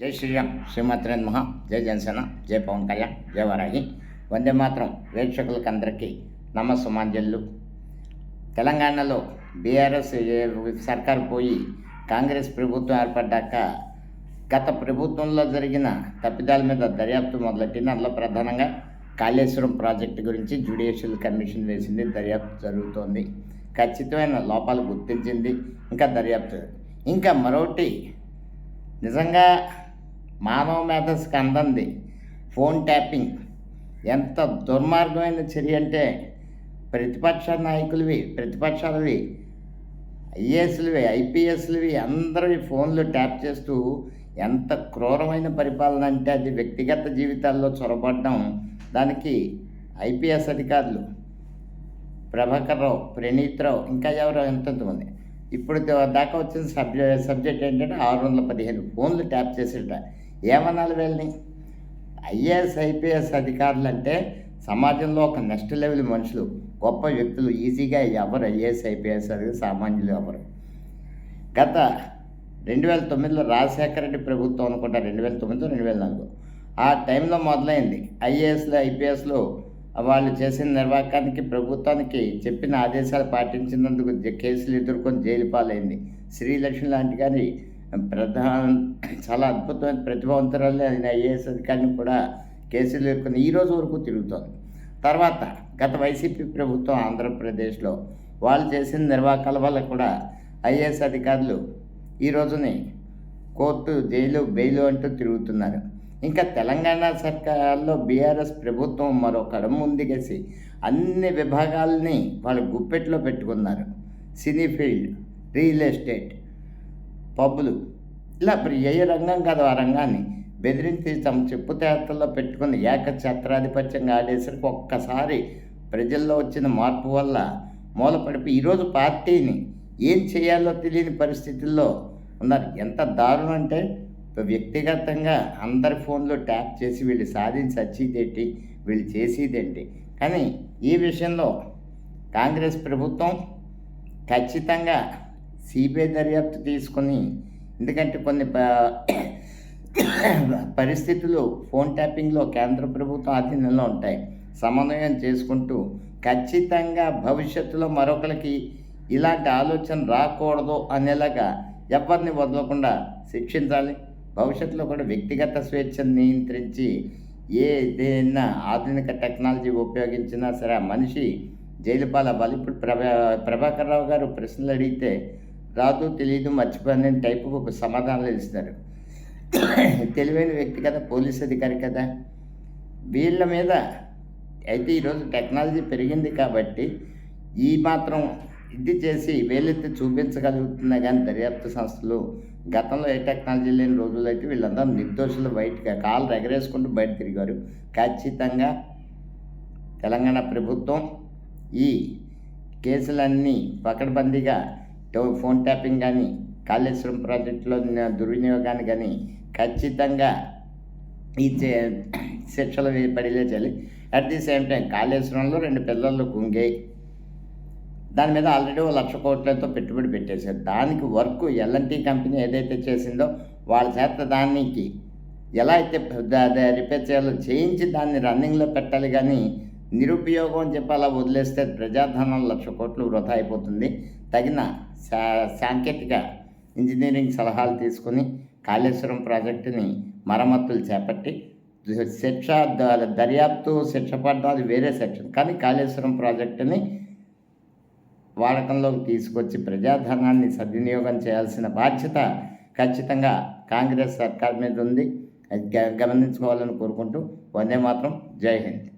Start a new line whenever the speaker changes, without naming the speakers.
జై శ్రీరామ్. శ్రీమాత్రే మహా జై జనసేన. జై పవన్ కళ్యాణ్. జై వరాహి. వందే మాత్రం వీక్షకులకు అందరికీ నమస్సుమాంజల్లు తెలంగాణలో బీఆర్ఎస్ సర్కారు పోయి కాంగ్రెస్ ప్రభుత్వం ఏర్పడ్డాక గత ప్రభుత్వంలో జరిగిన తప్పిదాల మీద దర్యాప్తు మొదలెట్టిన అందులో ప్రధానంగా కాళేశ్వరం ప్రాజెక్టు గురించి జ్యుడిషియల్ కమిషన్ వేసింది. దర్యాప్తు జరుగుతోంది. ఖచ్చితమైన లోపాలు గుర్తించింది. ఇంకా దర్యాప్తు ఇంకా మరొకటి నిజంగా మానవ మేధస్సుకి అందంది. Phone tapping. ఎంత దుర్మార్గమైన చర్య అంటే ప్రతిపక్ష నాయకులవి ప్రతిపక్షాలవి ఐఏఎస్లవి ఐపీఎస్లవి అందరి ఫోన్లు ట్యాప్ చేస్తూ ఎంత క్రూరమైన పరిపాలన అంటే అది వ్యక్తిగత జీవితాల్లో చొరబడడం. దానికి ఐపీఎస్ అధికారులు ప్రభాకర్ రావు ప్రణీత్ రావు ఇంకా ఎవరో ఎంతమంది. ఇప్పుడు దాకా వచ్చిన సబ్జెక్ట్ సబ్జెక్ట్ ఏంటంటే ఆరు వందల పదిహేను ఫోన్లు ట్యాప్ చేసేట ఏమనాలి వీళ్ళని? ఐఏఎస్ ఐపీఎస్ అధికారులు అంటే సమాజంలో ఒక నెక్స్ట్ లెవెల్ మనుషులు. గొప్ప వ్యక్తులు ఈజీగా ఎవరు ఐఏఎస్ ఐపీఎస్ అనేది సామాన్యులు ఎవరు? గత రెండు వేల తొమ్మిదిలో రాజశేఖర రెడ్డి ప్రభుత్వం అనుకుంటా రెండు వేల తొమ్మిది రెండు వేల నాలుగు. ఆ టైంలో మొదలైంది. ఐఏఎస్లు ఐపీఎస్లు వాళ్ళు చేసిన నిర్వాహకానికి ప్రభుత్వానికి చెప్పిన ఆదేశాలు పాటించినందుకు కేసులు ఎదుర్కొని జైలు పాలైంది. శ్రీలక్ష్మి లాంటి కానీ ప్రధాన చాలా అద్భుతమైన ప్రతిభావంతరాలు అయిన ఐఏఎస్ అధికారిని కూడా కేసులు ఎదుర్కొని ఈ రోజు వరకు తిరుగుతోంది. తర్వాత గత వైసీపీ ప్రభుత్వం ఆంధ్రప్రదేశ్లో వాళ్ళు చేసిన నిర్వాహకాల వల్ల కూడా ఐఏఎస్ అధికారులు ఈ రోజుని కోర్టు జైలు బెయిలు అంటూ తిరుగుతున్నారు. ఇంకా తెలంగాణ సర్కార్లో బీఆర్ఎస్ ప్రభుత్వం మరో కడమ ముందుకేసి అన్ని విభాగాల్ని వాళ్ళు గుప్పెట్లో పెట్టుకున్నారు. సినీ ఫీల్డ్ రియల్ ఎస్టేట్ పబ్బులు. ఇలా ఇప్పుడు ఏ రంగం కాదు ఆ రంగాన్ని. బెదిరించి తమ చెప్పుతేతల్లో పెట్టుకుని ఏకఛత్రాధిపత్యంగా ఆడేసరికి ఒక్కసారి ప్రజల్లో వచ్చిన మార్పు వల్ల మూలపడిపోయి ఈరోజు పార్టీని ఏం చేయాలో తెలియని పరిస్థితుల్లో ఉన్నారు. ఎంత దారుణం అంటే వ్యక్తిగతంగా అందరి ఫోన్లో ట్యాప్ చేసి వీళ్ళు సాధించి వచ్చేదేంటి వీళ్ళు చేసేదేంటి? కానీ ఈ విషయంలో కాంగ్రెస్ ప్రభుత్వం ఖచ్చితంగా సిబిఐ దర్యాప్తు తీసుకొని ఎందుకంటే కొన్ని పరిస్థితులు ఫోన్ ట్యాపింగ్లో కేంద్ర ప్రభుత్వం ఆధీనంలో ఉంటాయి. సమన్వయం చేసుకుంటూ ఖచ్చితంగా భవిష్యత్తులో మరొకరికి ఇలాంటి ఆలోచన రాకూడదు అనేలాగా ఎవరిని వదలకుండా శిక్షించాలి. భవిష్యత్తులో కూడా వ్యక్తిగత స్వేచ్ఛను నియంత్రించి ఏదైనా ఆధునిక టెక్నాలజీ ఉపయోగించినా సరే ఆ మనిషి జైలు పాలవ్వాలి. ఇప్పుడు ప్రభా ప్రభాకర్ రావు గారు ప్రశ్నలు అడిగితే రాదు తెలియదు మర్చిపోయిన టైపు ఒక సమాధానాలు ఇస్తారు తెలివైన వ్యక్తి కదా పోలీస్ అధికారి కదా. వీళ్ళ మీద అయితే ఈరోజు టెక్నాలజీ పెరిగింది కాబట్టి ఈ మాత్రం ఇది చేసి వేలెత్తి చూపించగలుగుతున్నా కానీ దర్యాప్తు సంస్థలు గతంలో ఏ టెక్నాలజీ లేని రోజుల్లో అయితే వీళ్ళందరూ నిర్దోషులు బయటగా కాళ్ళు ఎగరేసుకుంటూ బయట తిరిగారు. ఖచ్చితంగా తెలంగాణ ప్రభుత్వం ఈ కేసులన్నీ పకడ్బందీగా ఫోన్ ట్యాపింగ్ కానీ కాళేశ్వరం ప్రాజెక్టులో దుర్వినియోగాన్ని కానీ ఖచ్చితంగా ఈ చే- శిక్షలు పడిలే పడేలా చేయాలి. అట్ ది సేమ్ టైం కాళేశ్వరంలో రెండు పిల్లలు గుంగాయి దాని మీద ఆల్రెడీ ఓ లక్ష కోట్లతో పెట్టుబడి పెట్టేశారు. దానికి వర్క్ ఎల్ఎన్టీ కంపెనీ ఏదైతే చేసిందో వాళ్ళ చేత దానికి ఎలా అయితే రిపేర్ చేయాలో చేయించి దాన్ని రన్నింగ్లో పెట్టాలి కానీ నిరుపయోగం అని చెప్పి అలా వదిలేస్తే ప్రజాధనం లక్ష కోట్లు వృధా అయిపోతుంది. తగిన సా సాంకేతిక ఇంజనీరింగ్ సలహాలు తీసుకుని కాళేశ్వరం ప్రాజెక్టుని మరమ్మతులు చేపట్టి శిక్ష దర్యాప్తు శిక్ష పడ్డాది వేరే సెక్షన్. కానీ కాళేశ్వరం ప్రాజెక్టుని వాడకంలోకి తీసుకొచ్చి ప్రజాధనాన్ని సద్వినియోగం చేయాల్సిన బాధ్యత ఖచ్చితంగా కాంగ్రెస్ సర్కార్ మీద ఉంది. గ- గమనించుకోవాలని కోరుకుంటూ వందే మాత్రం. జై హింద్.